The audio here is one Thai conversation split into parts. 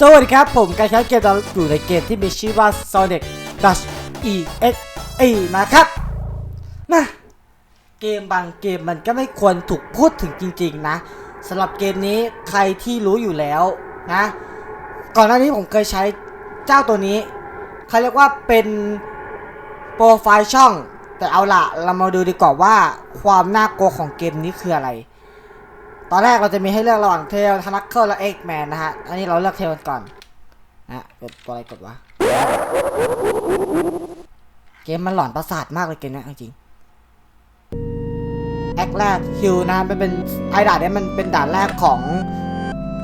สวัสดีครับผมการใช้เกมเราอยู่ในเกมที่มีชื่อว่า Sonic Dash EXE นะครับนะเกมบางเกมมันก็ไม่ควรถูกพูดถึงจริงๆนะสำหรับเกมนี้ใครที่รู้อยู่แล้วนะก่อนหน้านี้ผมเคยใช้เจ้าตัวนี้เขาเรียกว่าเป็นโปรไฟล์ช่อง แต่เอาละเรามาดูดีกว่าว่าความน่ากลัวของเกมนี้คืออะไร ตอนแรกเราจะมีให้เลือกระหว่างเทลทนักเคิลและเอ็กแมนนะฮะ อันนี้เราเลือกเทลก่อนนะกดตัวอะไรกดวะ เกมมันหลอนประสาทมากเลยเกมนี้จริงแอคแรกฮิวนะมันเป็นไอด่านเนี้ยมันเป็นด่านแรกของ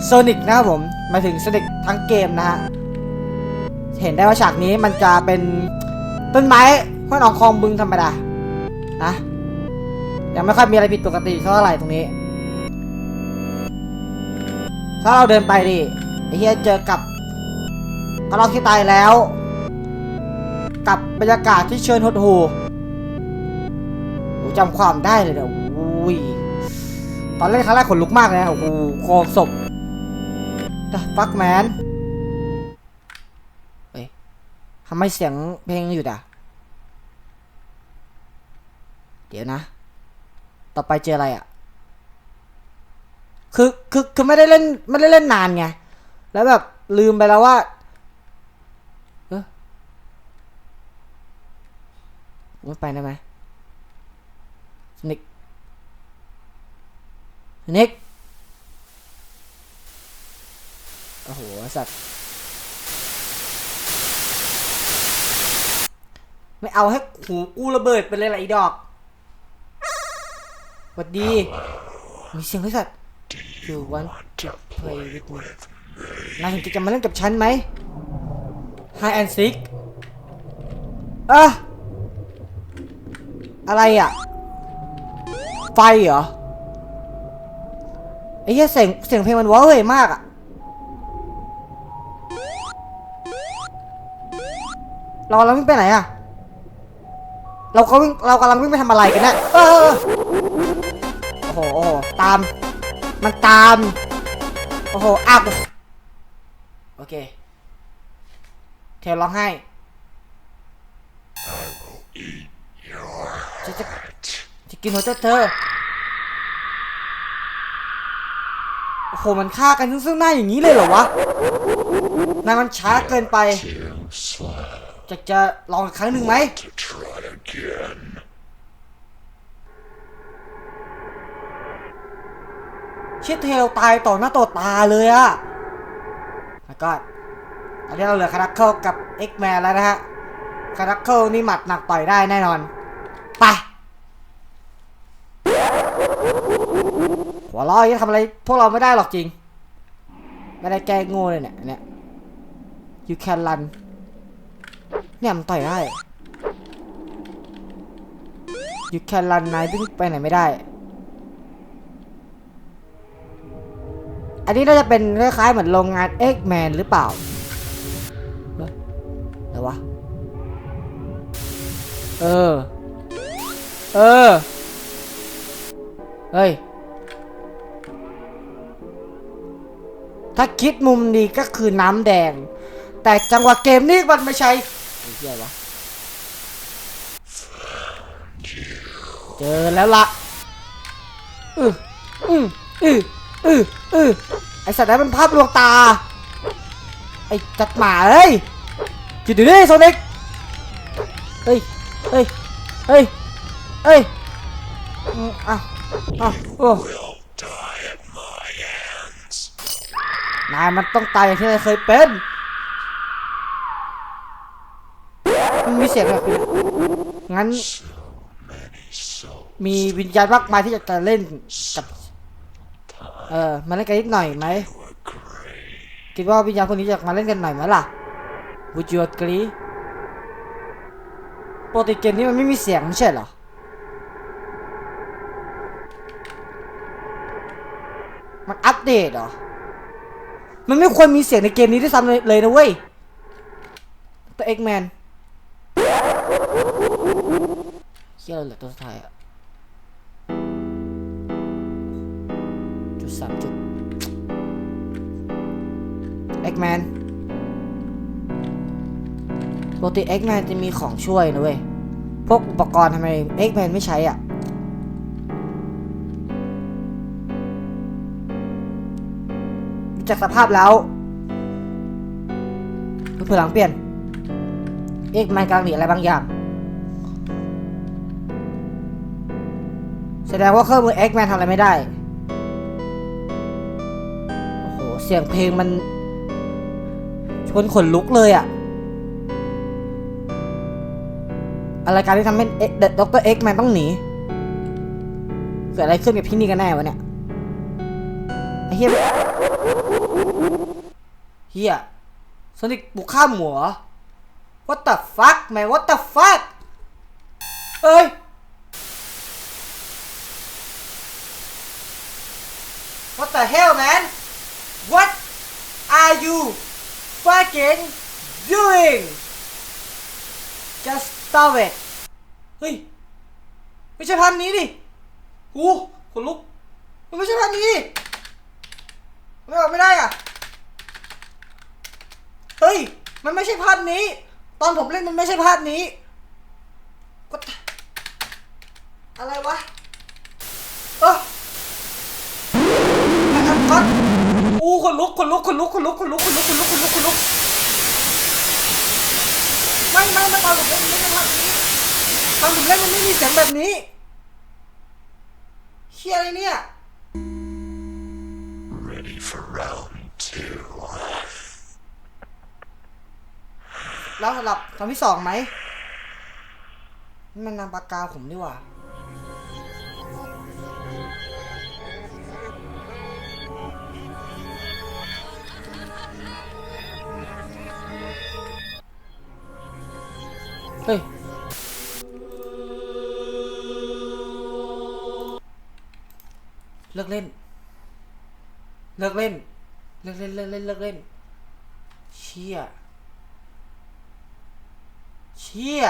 โซนิกนะครับผมมาถึงโซนิกทั้งเกมนะฮะ เห็นได้ว่าฉากนี้มันจะเป็นต้นไม้ห้วยหนองคลองบึงธรรมดานะยังไม่ค่อยมีอะไรผิดปกติเท่าไหร่ตรงนี้ ถ้าเราเดินไปดิไอ้เฮียเจอกับกระรอกที่ตายแล้ว กับบรรยากาศที่เชิญหดหูจำความได้เลยเนี่ยอุ้ยตอนเล่นครั้งแรกขนลุกมากเลยนะโอ้โหคอศพฟักแมนเฮ้ยทำไมเสียงเพลงอยู่อะ เดี๋ยวนะ ต่อไปเจออะไรอะ คือคือคือไม่ได้เล่นไม่ได้เล่นนานไง แล้วแบบลืมไปแล้วว่าเออไม่ไปได้ไหมสนิกสนิกโอ้โห สัตว์ ไม่เอาให้หูกูระเบิดไปเลยล่ะไอ้ดอกสวัสดี มีเสียงด้วยสัตว์ You want to play with me นายสนใจจะมาเล่นกับฉันไหม Hide and seek เอะอะไรอะ ไฟเหรอ ไอ้เหี้ยเสียงเสียงเพลงมันว้าเฮ้ยมากอะ เรากำลังวิ่งไปไหนอะ เราก็วิ่งเรากำลังวิ่งไปทำอะไรกันเนี่ยเออโอ้โห โอ้โห ตาม มันตาม โอ้โหอักโอเค เทลร้องไห้จะจะจะกินหัวเจ้าเธอ โอ้โห มันฆ่ากันซึ่งหน้าอย่างนี้เลยเหรอวะนายมันช้าเกินไปจะจะลองอีกครั้งหนึ่งไหม to try again. เชิดเทลตายต่อหน้าต่อตาเลยอะแล้วก็ตอนนี้เราเหลือคาราเคิลกับเอ็กแมนแล้วนะฮะคาราเคิลนี่หมัดหนักต่อยได้แน่นอน ไปหัวเราะอยังทำอะไรพวกเราไม่ได้หรอกจริง ไม่ได้แก้โง่เลยเนี่ยเนี่ย you can run เนี่ยมันต่อยได้ you can run นายวิ่งไปไหนไม่ได้ นนี้น่าจะเป็นคล้ายๆเหมือนโรงงานเอ็กแมนหรือเปล่าเฮ้ยอะไรวะ เออ เออ เฮ้ย ถ้าคิดมุมดีก็คือน้ำแดง แต่จังหวะเกมนี้มันไม่ใช่ไอ้เหี้ยวะ เจอแล้วละอืออืออือ อืออืออไอสัตว์นั้นมันภาพลวงตา ไอจัดหมาเอ้ยจุดอยู่นี่โซนิกเฮ้ยเฮ้ยเฮ้ยเฮ้ยอะอะโอ้ยนายมันต้องตายอย่างที่นายเคยเป็นมันมีเสียงแบบงั้น มีวิญญาณมากมายที่จะเล่นกับ เออ มาเล่นกันนิดหน่อยไหม คิดว่าวิญญาณพวกนี้อยากมาเล่นกันหน่อยไหมล่ะ Would you agree ปกติเกมนี้มันไม่มีเสียงไม่ใช่เหรอ มันอัปเดตเหรอ มันไม่ควรมีเสียงในเกมนี้ด้วยซ้ำเลยเลยนะเว้ย ตัวเอ็กแมนเฮียเราเหลือตัวสุดท้ายอะ สามจุดเอ็กแมนปกติเอ็กแมนจะมีของช่วยนะเว้ย พวกอุปกรณ์ทำไมเอ็กแมนไม่ใช้อะ จากสภาพแล้วเพื่อหลังเปลี่ยน เอ็กแมนกลังหนีอะไรบางอย่างแสดงว่าเครื่องมือเอ็กแมนทำอะไรไม่ได้ สียงเพลงมันชวนขนลุกเลยอะอะไรการที่ทำให้ด็อกเตอร์เอ็กแมนต้องหนีเกิดอะไรขึ้นกับพี่นี่กันแน่วะเนี่ยไอ้เฮียเฮียโซนิกบุกข้ามหัว What the fuck man What the fuck เอ้ย What the hell man What are you fucking doing Just stop it เฮ้ย ไม่ใช่พันนี้ดิหูขนลุก มันไม่ใช่พันนี้ดิไม่ออกไม่ได้อะ เฮ้ย มันไม่ใช่ภาพนี้ ตอนผมเล่นมันไม่ใช่ภาพนี้ อะไรวะ อู้ขนลุกขนลุกขนลุกขนลุกขนลุกขนลุกขนลุกขนลุกขนลุกไม่ไม่ไม่ตอนผมเล่นมันไม่ใช่ภาพนี้ตอนผมเล่นมันไม่มีเสียงแบบนี้เฮียอะไรเนี่ย Ready for round two. แล้วสำหรับคำที่สองไหมนี่มันนามปากกาผมดีกว่า เลิกเล่น เลิกเล่น เลิกเล่น เลิกเล่น เลิกเล่น เชี่ย เชี่ย